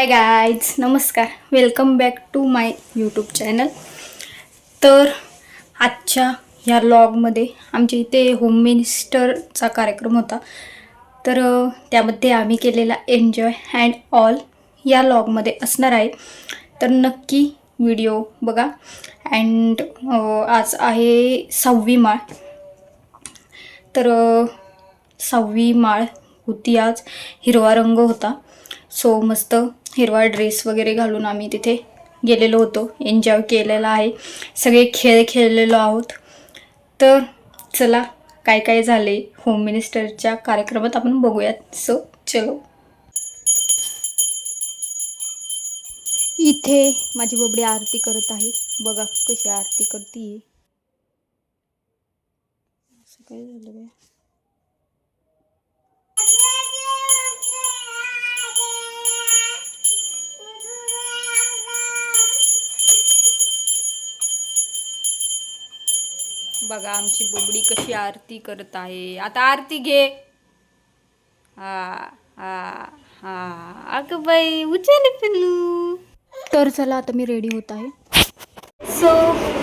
हाय guys नमस्कार. Welcome back to my YouTube channel तर आजच्या ह्या लॉगमध्ये आमच्या इथे होम मिनिस्टरचा कार्यक्रम होता. तर त्यामध्ये आम्ही केलेला एन्जॉय अँड ऑल या लॉगमध्ये असणार आहे. तर नक्की व्हिडिओ बघा. अँड आज आहे सहावी माळ. तर सहावी माळ होती आज. हिरवा रंग होता. सो मस्त हिरवा ड्रेस वगैरे घालून आम्ही तिथे गेलेलो होतो. एन्जॉय केलेला आहे. सगळे खेळ खेळलेलो आहोत. तर चला काय काय झाले? होम मिनिस्टरच्या कार्यक्रमात आपण बघूयात. सो चलो. इथे माझी बबडी आरती करत आहे. बघा कशी आरती करते असं काय झालं बघा आमची बोबडी कशी आरती करत आहे. आता आरती घे. हा हा हा अगं बाई उचल पिल्लू. तर चला आता मी रेडी होत आहे. सो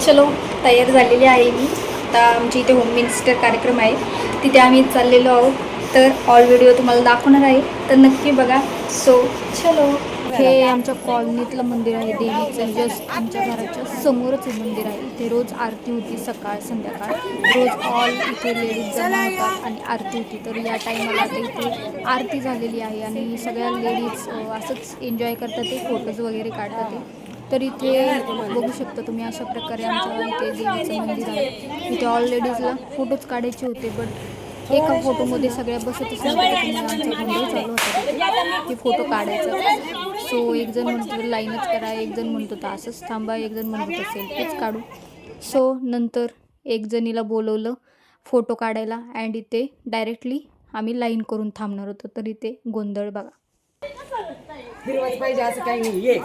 चलो तयार झालेली आहे मी. आता आमच्या इथे होम मिनिस्टर कार्यक्रम आहे. तिथे आम्ही चाललेलो आहोत. तर ऑल व्हिडिओ तुम्हाला दाखवणार आहे. तर नक्की बघा. सो चलो. हे आमच्या कॉलनीतलं मंदिर आहे देवीचं. जस्ट आमच्या घराच्या समोरच हे मंदिर आहे. इथे रोज आरती होती सकाळ संध्याकाळ. रोज ऑल इथे लेडीज जमा होतात आणि आरती होती. तर या टाईमाला आता इथे आरती झालेली आहे आणि सगळ्या लेडीज असंच एन्जॉय करतात ते फोटोज वगैरे काढतात ते. तर इथे बघू शकता तुम्ही अशा प्रकारे आमच्या इथे देवीचं मंदिर आहे. इथे ऑल लेडीजला फोटोज काढायचे होते बट एका फोटोमध्ये सगळ्या बसत असेल आमचा गोंधळ चालू होता ते फोटो काढायचा. सो एक जण म्हणतो लाईनच करा एक जण म्हणतो तर असंच थांबा एक जण म्हणत सेल्फीच काढू. सो नंतर एक जणीला बोलवलं फोटो काढायला अँड इथे डायरेक्टली आम्ही लाईन करून थांबणार होतो. तर इथे गोंधळ बघा. पाहिजे असं काही नाही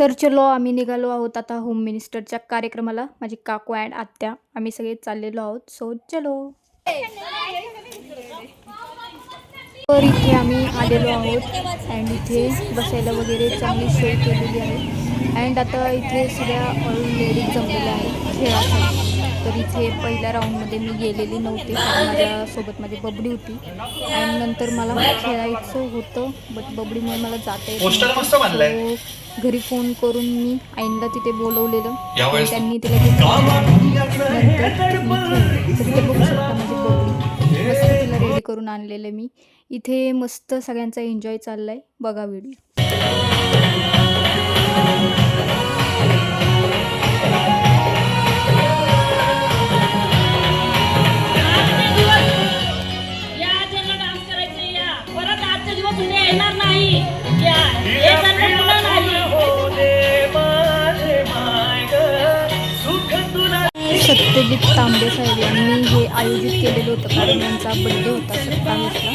तर चलो आम्ही निघालो आहोत आता होम मिनिस्टरच्या कार्यक्रमाला. माझी काकू अँड आत्या आम्ही सगळे चाललेलो आहोत. सो चलो. तर इथे आम्ही आलेलो आहोत. अँड इथे बसायला वगैरे चांगली सोय केलेली आहे. अँड आता इथे सगळ्या ऑल लेडीज जमलेल्या आहेत खेळासाठी. तर इथे पहिल्या राऊंडमध्ये मी गेलेली नव्हती. माझ्यासोबत माझी बबडी होती. अँड नंतर मला खेळायचं होतं. बट बबडीमुळे मला जाता येत घरी फोन करून मी आईंना तिथे बोलवलेलं. त्यांनी तिला घेतलं नंतर बघू शकता. करून आणलेलं मी. इथे मस्त सगळ्यांचा एन्जॉय चाललाय. बघा व्हिडिओ तांबे साहेब यांनी हे आयोजित केलेलं होतं कारण त्यांचा बड्डे होता सत्तावीसला.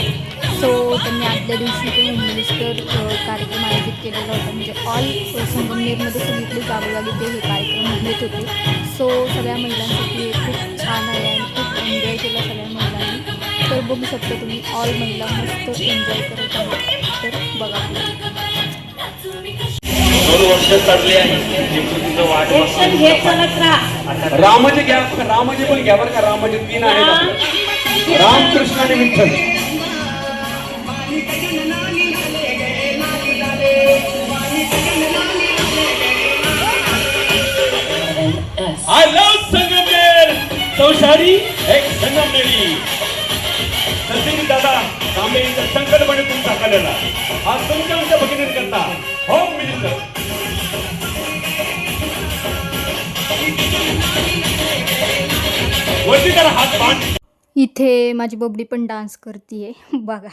सो त्यांनी आदल्या दिवशी ते होम मिनिस्टर कार्यक्रम आयोजित केलेला होता. म्हणजे ऑल संगमनेरमध्ये सगळीकडे जागोजागी ते हे कार्यक्रम घेत होते. सो सगळ्या महिलांसाठी हे खूप छान आहे आणि खूप एन्जॉय केला सगळ्या महिलांनी. तर बघू शकता तुम्ही ऑल महिला मस्त एन्जॉय करत आहात. तर बघा दोन वर्ष चालले आहे. निवृत्तीचं वाट एक्शन घेत चालत राहा. रामाचे घ्या रामाचे पण घ्या बरं का रामाचे तीन आहेत आपले. रामकृष्ण आणि विठ्ठल आय लव्ह संगमनेर. संसारी एक संगमनेरी. सचिन दादा संकल्पने तुमचा काढलेला हा तुमच्या आमच्या भगिनीकरता. होम इथे माझी बबडी पण डान्स करते बघा.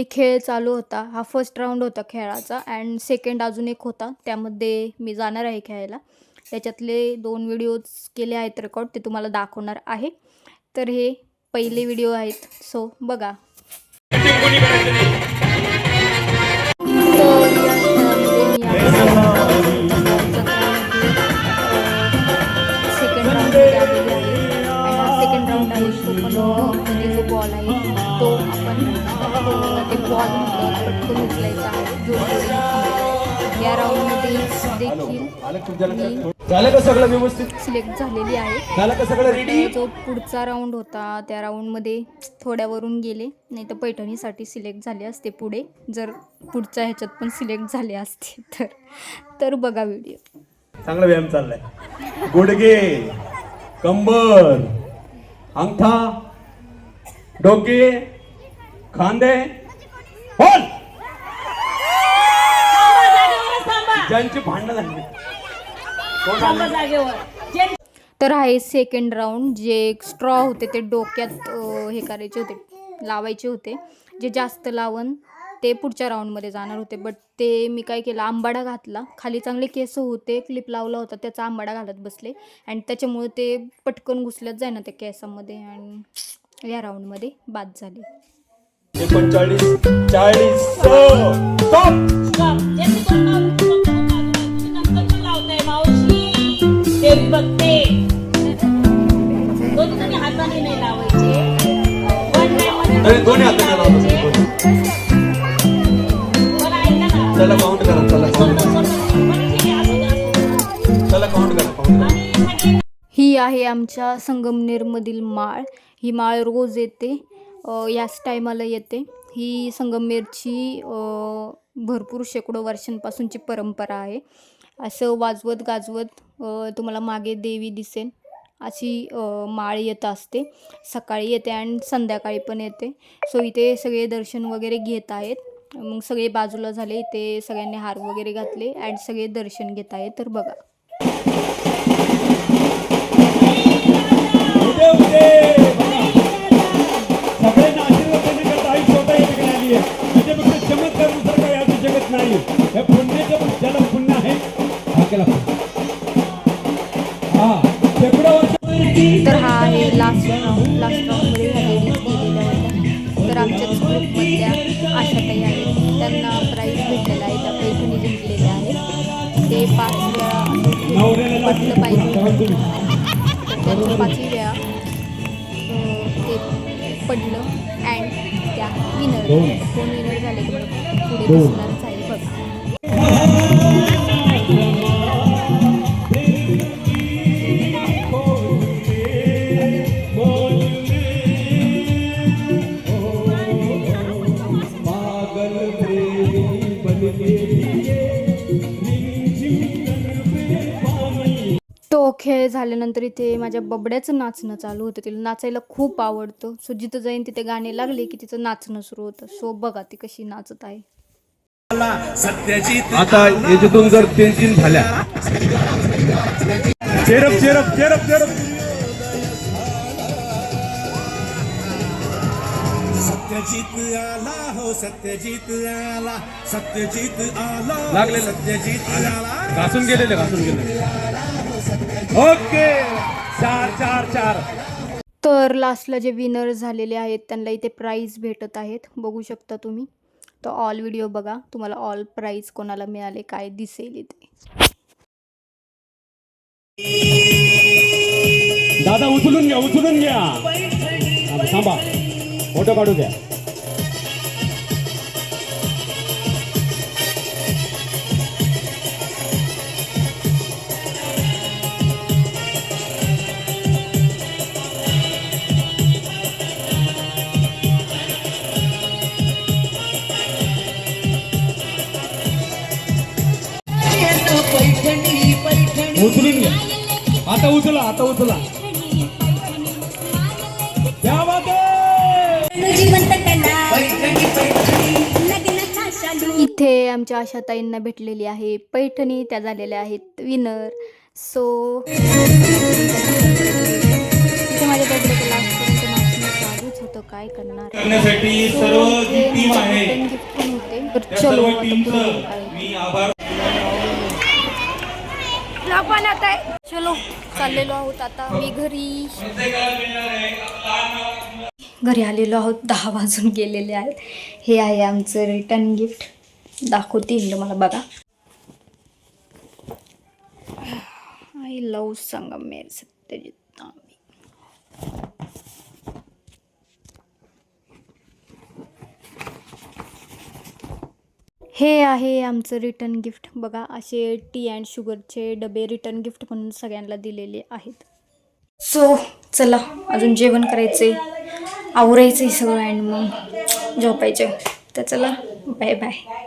इथे खेळ चालू होता. हा फर्स्ट राऊंड होता खेळाचा अँड सेकंड अजून एक होता. त्यामध्ये मी जाणार आहे खेळायला. त्याच्यातले दोन व्हिडिओज केले आहेत रेकॉर्ड ते तुम्हाला दाखवणार आहे. तर हे पहिले व्हिडिओ आहेत. सो बघा. बॉल पटकन उचलायचा आहे या राऊंडमध्ये देखील मी सगळं व्यवस्थित? सिलेक्ट झालेली आहे. जो पुढचा राऊंड होता त्या राऊंडमध्ये थोड्यावरून गेले. नाही तर पैठणीसाठी सिलेक्ट झाले असते पुढे. जर पुढच्या ह्याच्यात पण सिलेक्ट झाले असते तर. तर बघा व्हिडिओ चांगला व्यायाम चाललाय. गुडगे कंबर अंगठा डोके खांदे बोल. ज्यांची भांडणं झाली. कोण थांबा आले? जागेवर. जे तर आहे सेकंड राऊंड जे स्ट्रॉ होते ते डोक्यात अ, हे करायचे होते लावायचे होते. जे जास्त लावण ते पुढच्या राऊंडमध्ये जाणार होते. बट ते मी काय केलं आंबाडा घातला. खाली चांगले केस होते क्लिप लावला होता त्याचा आंबाडा घालत बसले. आणि त्याच्यामुळे ते पटकन घुसल्यात जाय ना त्या केसामध्ये. आणि या राऊंडमध्ये बाद झाले. एकोणचाळीस चाळीस दोन्ही हाताने नाही काउंट करा त्याला काउंट त्याला काउंट करा. ही आहे आमच्या संगमनेरमधील माळ. ही माळ रोज येते. याच टायमाला येते. ही संगमनेरची भरपूर शेकडो वर्षांपासूनची परंपरा आहे. असं वाजवत गाजवत तुम्हाला मागे देवी दिसेल. अशी माळ येत असते. सकाळी येते आणि संध्याकाळी पण येते. सो इथे सगळे दर्शन वगैरे घेत आहेत. मग सगळे बाजूला झाले. इथे सगळ्यांनी हार वगैरे घातले अँड सगळे दर्शन घेत आहेत. तर बघा. त्यांना प्राईज भेटलेला आहे. त्या पैठणी जिंकलेल्या आहेत. ते पाच वेळा पटलं पाहिजे. त्यांचं पाचही वेळा ते पडलं. अँड त्या विनर कोण विनर झाले? पुढे दिसणारच खेळ झाल्यानंतर इथे माझ्या बबड्याचं नाचणं चालू होतं. तिला नाचायला खूप आवडतं. सो जिथं जाईन तिथे गाणे लागले की तिचं नाचणं सुरू होतं. सो बघा ती कशी नाचत आहे. आता याच्यातून जर तीन तीन झाल्या. चेरप चेरप चेरप चेरप. सत्यजित आला हो सत्यजित आला सत्यजित आला लागले सत्यजित आला. घासून गेलेले घासून गेलेले. ओके. चार चार चार. तर लास्टला जे विनर झालेले आहेत त्यांना इथे प्राईज भेटत आहेत. बघू शकता तुम्ही. तर ऑल व्हिडिओ बघा. तुम्हाला ऑल प्राईज कोणाला मिळाले काय दिसेल इथे. दादा उचलून घ्या उचलून घ्या. थांबा. फोटो काढू द्या. उचलून घ्या. आता उचला आता उचला. क्या बात आहे इथे आमच्या आशाताईंना भेटलेली आहे पैठणी त्या झालेल्या आहेत विनर सो काय करणार? करण्यासाठी सर्व किती तर चलो. मी आभार आपण आता चलो चाललेलो आहोत आता मी घरी. घरी आलेलो आहोत दहा वाजून गेलेले आहेत. हे आहे आमचं रिटर्न गिफ्ट दाखवते मला बघा. आय लव संगमेर सत्यजित हे आहे आमचं रिटर्न गिफ्ट बघा असे टी अँड शुगरचे डबे रिटर्न गिफ्ट म्हणून सगळ्यांना दिलेले आहेत. सो चला अजून जेवण करायचे आवरायचं आहे सगळं अँड मग झोपायचं. तर चला बाय बाय